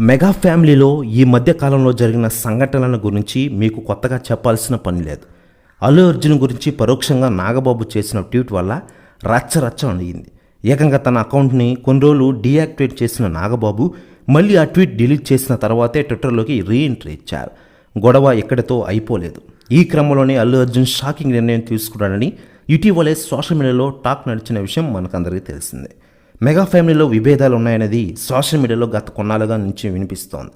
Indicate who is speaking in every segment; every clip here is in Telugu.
Speaker 1: మెగా ఫ్యామిలీలో ఈ మధ్య కాలంలో జరిగిన సంఘటనల గురించి మీకు కొత్తగా చెప్పాల్సిన పని లేదు. అల్లు అర్జున్ గురించి పరోక్షంగా నాగబాబు చేసిన ట్వీట్ వల్ల రచ్చ రచ్చ అడిగింది ఏకంగా తన అకౌంట్ని కొన్ని రోజులు డీయాక్టివేట్ చేసిన నాగబాబు మళ్ళీ ఆ ట్వీట్ డిలీట్ చేసిన తర్వాతే ట్విట్టర్లోకి రీఎంట్రీ ఇచ్చారు. గొడవ ఎక్కడితో అయిపోలేదు. ఈ క్రమంలోనే అల్లు అర్జున్ షాకింగ్ నిర్ణయం తీసుకున్నాడని ఇటీవలే సోషల్ మీడియాలో టాక్ నడిచిన విషయం మనకందరికీ తెలిసిందే. మెగా ఫ్యామిలీలో విభేదాలు ఉన్నాయనేది సోషల్ మీడియాలో గత కొన్నాళ్ళుగా నుంచి వినిపిస్తోంది.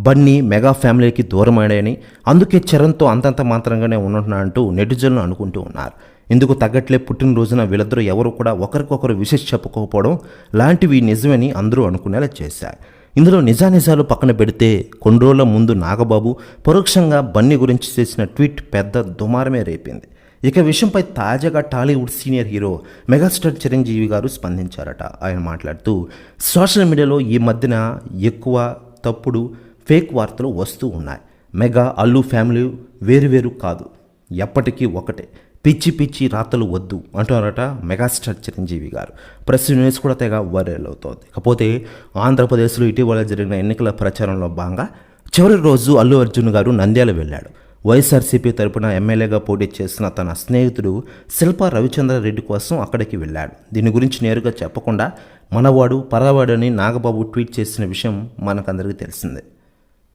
Speaker 1: బన్నీ మెగా ఫ్యామిలీకి దూరమయ్యాయని అందుకే చరణ్తో అంతంత మాత్రంగానే ఉంటున్నా అంటూ నెటిజన్లు అనుకుంటూ ఉన్నారు. ఇందుకు తగ్గట్లే పుట్టినరోజున వీళ్ళిద్దరూ ఎవరు కూడా ఒకరికొకరు విశేష చెప్పుకోకపోవడం లాంటివి నిజమని అందరూ అనుకునేలా చేశారు. ఇందులో నిజానిజాలు పక్కన పెడితే కొన్ని రోజుల ముందు నాగబాబు పరోక్షంగా బన్నీ గురించి చేసిన ట్వీట్ పెద్ద దుమారమే రేపింది. ఇక విషయంపై తాజాగా Tollywood senior hero megastar Chiranjeevi garu స్పందించారట. ఆయన మాట్లాడుతూ సోషల్ మీడియాలో ఈ మధ్యన ఎక్కువ తప్పుడు ఫేక్ వార్తలు వస్తూ ఉన్నాయి. మెగా అల్లు ఫ్యామిలీ వేరువేరు కాదు. ఎప్పటికీ ఒకటే పిచ్చి పిచ్చి రాతలు వద్దు అంటున్నారట మెగాస్టార్ చిరంజీవి గారు. ప్రెస్ న్యూస్ కూడా తెగ వైరల్ అవుతోంది. కాకపోతే ఆంధ్రప్రదేశ్లో ఇటీవల జరిగిన ఎన్నికల ప్రచారంలో భాగంగా చివరి రోజు అల్లు అర్జున్ గారు నంద్యాల వెళ్ళాడు. వైఎస్ఆర్సీపీ తరపున ఎమ్మెల్యేగా పోటీ చేసిన తన స్నేహితుడు శిల్పా రవిచంద్రారెడ్డి కోసం అక్కడికి వెళ్ళాడు. దీని గురించి నేరుగా చెప్పకుండా మనవాడు పరవాడు అని నాగబాబు ట్వీట్ చేసిన విషయం మనకందరికీ తెలిసిందే.